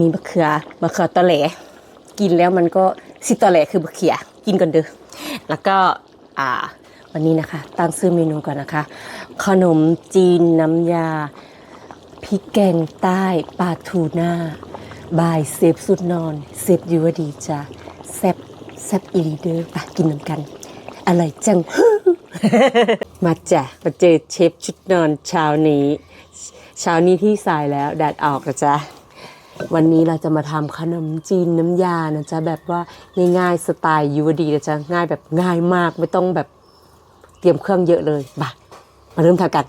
มีมะเขือมะเขือตะแหลกินแล้วมันก็สิตะแหลคือมะเขือกินกันเด้อแล้วก็อ่าวันนี้นะคะ ตั้งชื่อเมนูก่อนนะคะ ขนมจีนน้ำยาพริกแกงใต้ปลาทูน่าบายเซฟสุดนอนเซฟยูวดีจ้ะแซบแซบอีลีเดอร์ปะกินน้ำกันอร่อยจัง มาจ้ะมาเจอเชฟชุดนอนเช้านี้เช้านี้ที่สายแล้วแดดออกนะจ๊ะ วันนี้เราจะมาทำขนมจีนน้ำยานะจ๊ะแบบว่าง่ายๆสไตล์ยูวดีนะจ๊ะง่ายแบบง่ายมากไม่ต้องแบบเตรียมเครื่องเยอะเลยบ่ามาเริ่มทำกัน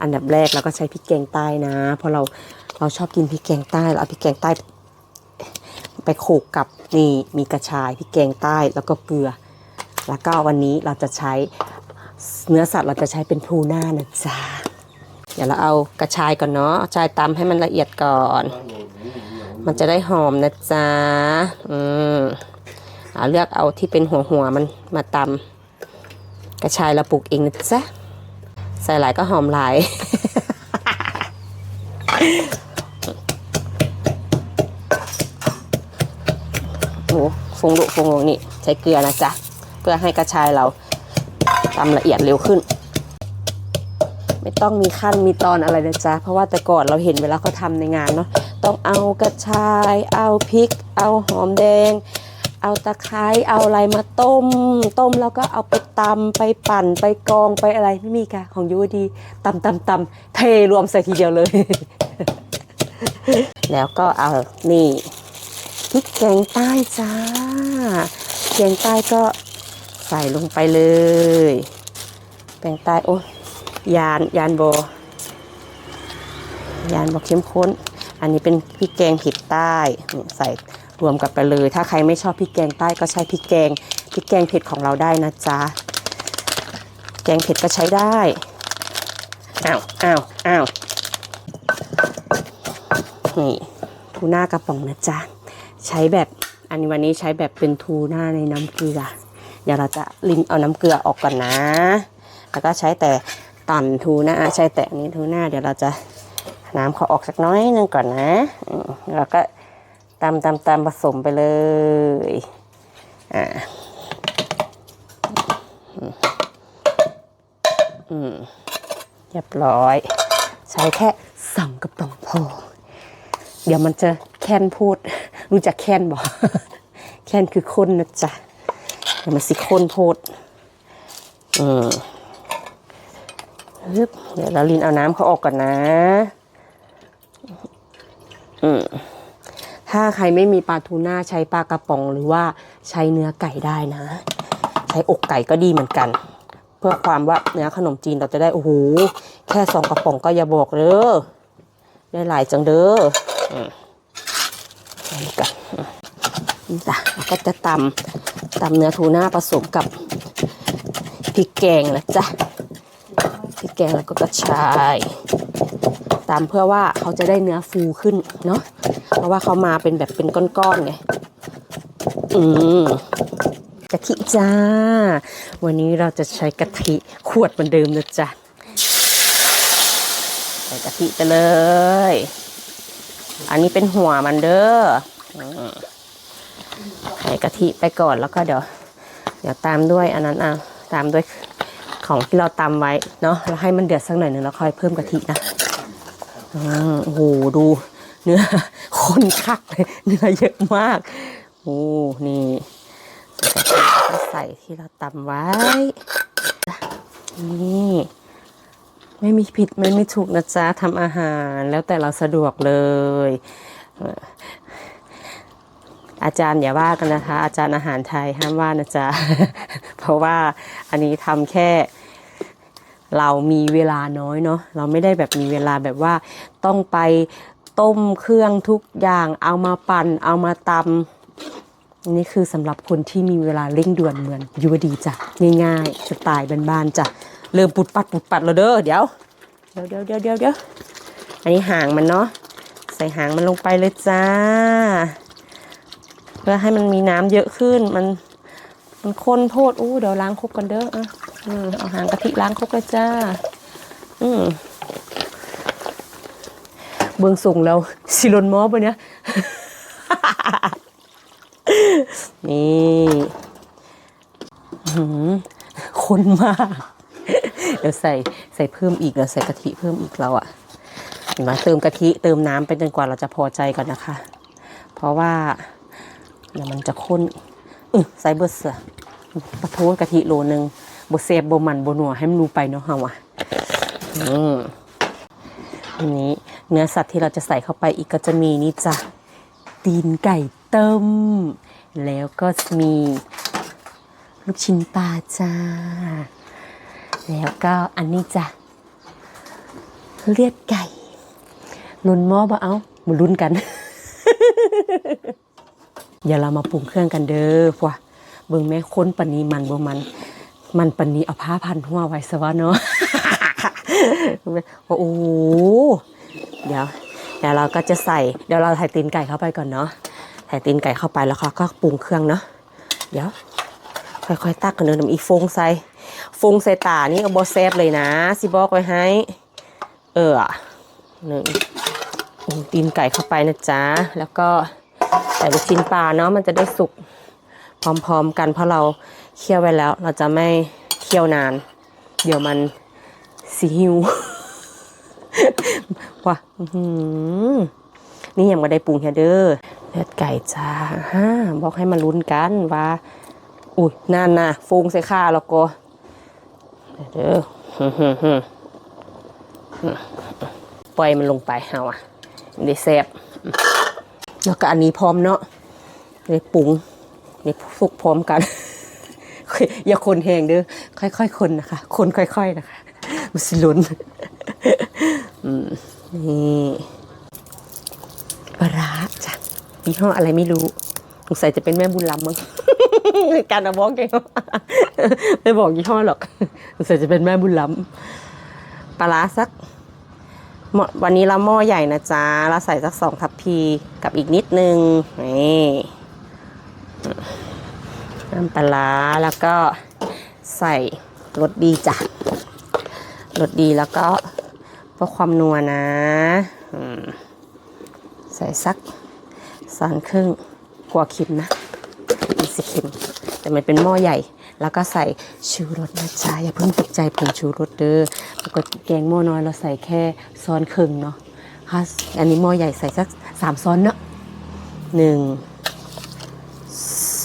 อันดับแรกเราก็ใช้พริกแกงใต้นะ เพราะเราเราชอบกินพริกแกงใต้เราเอาพริกแกงใต้ไปโขกกับนี่มีกระชายพริกแกงใต้แล้วก็เกลือ แล้วก็วันนี้เราจะใช้เนื้อสัตว์เราจะใช้เป็นทูน่านะจ๊ะเดี๋ยวเราเอากระชายก่อนเนาะกระชายตำให้มันละเอียดก่อน มันจะได้หอมนะจ๊ะ อืมเอาเลือกเอาที่เป็นหัวหัวมันมาตำกระชายเราปลูกเองนะจ๊ะ ใส่หลายก็หอมหลาย โอ้ฟงลุฟงลงนี่ใช้เกลือนะจ๊ะ เพื่อให้กระชายเราตำละเอียดเร็วขึ้น ไม่ต้องมีขั้นมีตอนอะไรนะจ๊ะ เพราะว่าแต่ก่อนเราเห็นเวลาเขาทำในงานเนาะต้องเอากระชาย เอาพริก เอาหอมแดง เอาตะไคร้เอาอะไรมาต้ม ต้มแล้วก็เอาไปตำไปปั่นไปกองไปอะไรไม่มีค่ะของยูดีตำตำตำเทรวมใส่ทีเดียวเลย แล้วก็เอานี่พริกแกงใต้จ้าแกงใต้ก็ใส่ลงไปเลยแกงใต้โอ้ ยานยานโบยานบอกเข้มข้น อันนี้เป็นพริกแกงเผ็ดใต้ใส่รวมกันไปเลย ถ้าใครไม่ชอบพริกแกงใต้ก็ใช้พริกแกงพริกแกงเผ็ดของเราได้นะจ๊ะ แกงเผ็ดก็ใช้ได้ อ้าวอ้าวอ้าวนี่ทูน่ากระป๋องนะจ๊ะ ใช้แบบอันนี้วันนี้ใช้แบบเป็นทูน่าในน้ำเกลือ เดี๋ยวเราจะลินเอาน้ำเกลือออกก่อนนะ แล้วก็ใช้แต่ ตันทูน่าใช้แต่นี้ทูน่าเดี๋ยวเราจะน้ำเขาออกสักน้อยนึงก่อนนะแล้วก็ตำตำตำผสมไปเลยอ่าอืมเรียบร้อย ใช้แค่สองกระป๋องพอเดี๋ยวมันจะแค้นพูด รู้จักแค้นบอกแค้นคือคนนะจ๊ะเดี๋ยวมันสิคนโพดอืม เดี๋ยวเราลินเอาน้ำเขาออกก่อนนะอืมถ้าใครไม่มีปลาทูน่าใช้ปลากระป๋องหรือว่าใช้เนื้อไก่ได้นะ ใช้อกไก่ก็ดีเหมือนกัน เพื่อความว่าเนื้อขนมจีนเราจะได้โอ้โหแค่สองกระป๋องก็อย่าบอกเด้อได้หลายจังเด้ออืมนนี้กันนี่จ้ะแล้วก็จะตำตำเนื้อทูน่าผสมกับพริกแกงนะจ๊ะ แกงแล้วก็กระชายตำเพื่อว่าเขาจะได้เนื้อฟูขึ้นเนาะเพราะว่าเขามาเป็นแบบเป็นก้อนๆไงอืมกะทิจ้า วันนี้เราจะใช้กะทิขวดเหมือนเดิมนะจ๊ะใส่กะทิไปเลย อันนี้เป็นหัวมันเด้อใส่กะทิไปก่อนแล้วก็เดี๋ยว เดี๋ยวตามด้วยอันนั้นอะ ตามด้วย ของที่เราตำไว้เนาะแล้วให้มันเดือดสักหน่อยหนึ่งแล้วค่อยเพิ่มกะทินะอืมโอ้โหดู เนื้อคนคักเลยเนื้อเยอะมากโอ้นี่ใส่ที่เราตำไว้ นี่ ไม่มีผิดไม่มีถูกนะจ๊ะทำอาหารแล้วแต่เราสะดวกเลยเอ่ออาจารย์อย่าว่ากันนะคะ อาจารย์อาหารไทยห้ามว่านะจ๊ะ เพราะว่าอันนี้ทำแค่ เรามีเวลาน้อยเนาะเราไม่ได้แบบมีเวลาแบบว่าต้องไปต้มเครื่องทุกอย่าง เอามาปั่นเอามาตำนี่คือสำหรับคนที่มีเวลาเร่งด่วนเหมือนยูวดีจ้ะง่ายๆสไตล์บ้านๆจ้ะเริ่มปุดปัดปุดปัดแล้วเด้อเดี๋ยวเดี๋ยวเดี๋ยวเดี๋ยวเดี๋ยวเดี๋ยวอันนี้หางมันเนาะใส่หางมันลงไปเลยจ้า เพื่อให้มันมีน้ำเยอะขึ้นมันมันข้นโพดอู้เดี๋ยวล้างครกกันเด้ออะ อืมเอาหางกะทิล้างครกเลยจ้า อืมเบื้องสูงแล้วสิลนมอปะเนี่ย นี่หือคนมาก เดี๋ยวใส่ใส่เพิ่มอีกเดี๋ยวใส่กะทิเพิ่มอีกเราอะเห็นไหมเติมกะทิเติมน้ำไปจนกว่าเราจะพอใจก่อนนะคะ เพราะว่าเดี๋ยวมันจะข้นอือใส่เบอร์เสือปะโทกะทิโลนึง บเซฟบมันบนัวให้มันรู้ไปเนาะเฮาอะอืมอันนี้เนื้อสัตว์ที่เราจะใส่เข้าไปอีกก็จะมีนี่จ้ะตีนไก่ต้ม แล้วก็มีลูกชิ้นปลาจ้า แล้วก็อันนี้จ้ะเลือดไก่ลุนหม้อบ่เอามาลุ้นกันอย่าเรามาปรุงเครื่องกันเด้อพวเบิ่งแม่ค้นปนีมันบ่มัน มันปันนี้เอาผ้าพันหัวไว้ซะวะเนาะโอ้โหเดี๋ยวเดี๋ยวเราก็จะใส่เดี๋ยวเราใส่ตีนไก่เข้าไปก่อนเนาะใส่ตีนไก่เข้าไปแล้วก็ปรุงเครื่องเนาะเดี๋ยว ค่อยๆตักกันเดินำอีฟงใส่ฟงใส่ตานี่ก็บอแซบเลยนะสิบอกไว้ให้ เออหนึ่งตีนไก่เข้าไปนะจ๊ะแล้วก็ใส่ลูกชิ้นปลาเนาะมันจะได้สุกพร้อมๆกันเพราะเรา เคี่ยวไว้แล้ว เราจะไม่เคี่ยวนาน เดี๋ยวมันสีหิวว่ะนี่ยังไม่ได้ปรุงเฮเด้อเลือดไก่จ้าฮ่าบอกให้มาลุ้นกันว่า อุ้ยนั่นนะฟงใส่ข้าแล้วก็เด้อฮึ่มฮึ่มปล่อยมันลงไปเอาอะได้แซ่บแล้วก็อันนี้พร้อมเนาะได้ปรุงได้สุกพร้อมกัน อย่าคนแหงเด้อค่อยๆคนนะคะ คนค่อยๆนะคะมันสิลุนนี่ปลาร้าจ้ะยี่ห้ออะไรไม่รู้สงสัยจะเป็นแม่บุญลำมั้งการเอาบอกเก่งไม่บอกยี่ห้อหรอกสงสัยจะเป็นแม่บุญล้ำปลาร้าสักวันนี้เราหม้อใหญ่นะจ๊ะเราใส่สักสองทัพพีกับอีกนิดนึงนี่ น้ำปลาแล้วก็ใส่รสดีจ้ะรสดีแล้วก็เพื่อความนัวนะใส่สักสานครึ่งกลัวเคิมนะมันสิเค็มแต่มันเป็นหม้อใหญ่ แล้วก็ใส่ชูรสนะจ๊ะอย่าเพิ่งตกใจผงชูรสเด้อปกติแกงหม้อน้อยเราใส่แค่ซ้อนครึ่งเนาะถ้าอันนี้หม้อใหญ่ใส่สักสามซ้อนเนาะหนึ่ง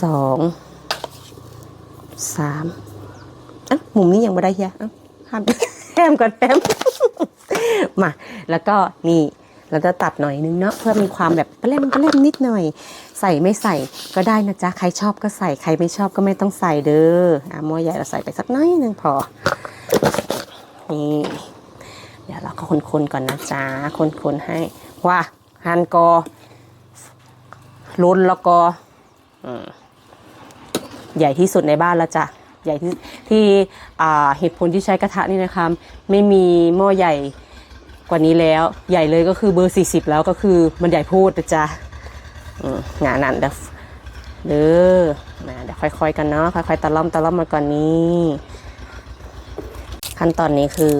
สอง สามอะมุมนี้ยังไม่ได้เฮียอะห้ามแฮมก่อนแฮมมา แล้วก็นี่เราจะตัดหน่อยนึงเนาะเพื่อมีความแบบแปร่มแปร่มนิดหน่อย ใส่ไม่ใส่ก็ได้นะจ๊ะ ใครชอบก็ใส่ใครไม่ชอบก็ไม่ต้องใส่เด้ออะมอใหญ่เราใส่ไปสักน้อยหนึงพอนี่เดี๋ยวเราก็คนๆก่อนนะจ๊ะคนๆให้ว่าฮันกอล้นแล้วก็อืม ใหญ่ที่สุดในบ้านแล้วจ้ะใหญ่ที่ที่อ่าเหตุผลที่ใช้กระทะนี่นะคะ ไม่มีหม้อใหญ่กว่านี้แล้วใหญ่เลยก็คือเบอร์ 40 แล้วก็คือมันใหญ่พูดนะจ๊ะงานนั้นเด้อเด้อนะเดี๋ยวค่อยๆกันเนาะค่อยๆตะล่อมตะล่อมมาก่อนนี้ ขั้นตอนนี้คือ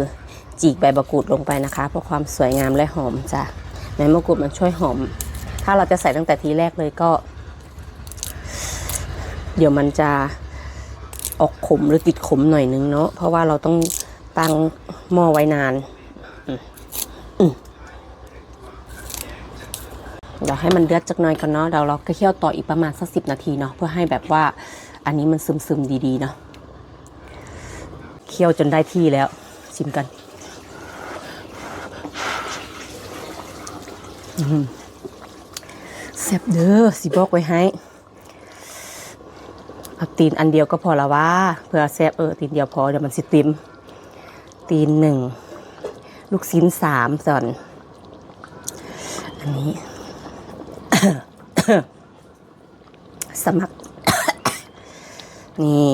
จีกใบมะกรูดลงไปนะคะเพื่อความสวยงามและหอมจ้ะใบมะกรูดมันช่วยหอม ถ้าเราจะใส่ตั้งแต่ทีแรกเลยก็ เดี๋ยวมันจะออกขมหรือติดขมหน่อยนึงเนาะเพราะว่าเราต้องตั้งหม้อไว้นานเดี๋ยวให้มันเดือดจักหน่อยก่อนเนาะเดี๋ยวเราก็เคี่ยวต่ออีกประมาณสักสิบนาทีเนาะเพื่อให้แบบว่าอันนี้มันซึมๆดีๆเนาะเคี่ยวจนได้ที่แล้วชิมกันแซ่บเด้อสิบอกไว้ให้ เอาตีนอันเดียวก็พอละว่าเพื่อแซ่บเออตีนเดียวพอเดี๋ยวมันสิติม ตีนหนึ่งลูกชิ้นสามส่วนอันนี้ สมัคร นี่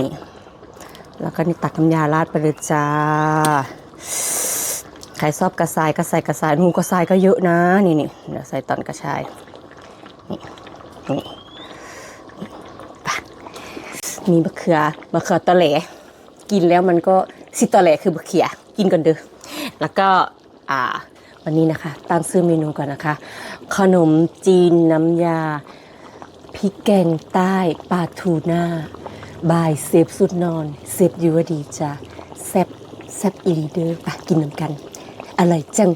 แล้วก็นี่ตักน้ำยาราดไปเลยจ้าใครชอบกระชายก็ใส่กระชายงูกระชายก็เยอะนะ นี่นี่เดี๋ยวใส่ตอนกระชายนี่ไป มีมะเขือมะเขือตะแหลกินแล้วมันก็สิตะแหลคือมะเขือกินกันเด้อแล้วก็อ่าวันนี้นะคะ ตั้งชื่อเมนูก่อนนะคะ ขนมจีนน้ำยาพริกแกงใต้ปลาทูน่าบายเซฟสุดนอนเซฟยูวดีจ้ะแซบแซบอีลีเดอร์ไปกินน้ำกัน อร่อยจัง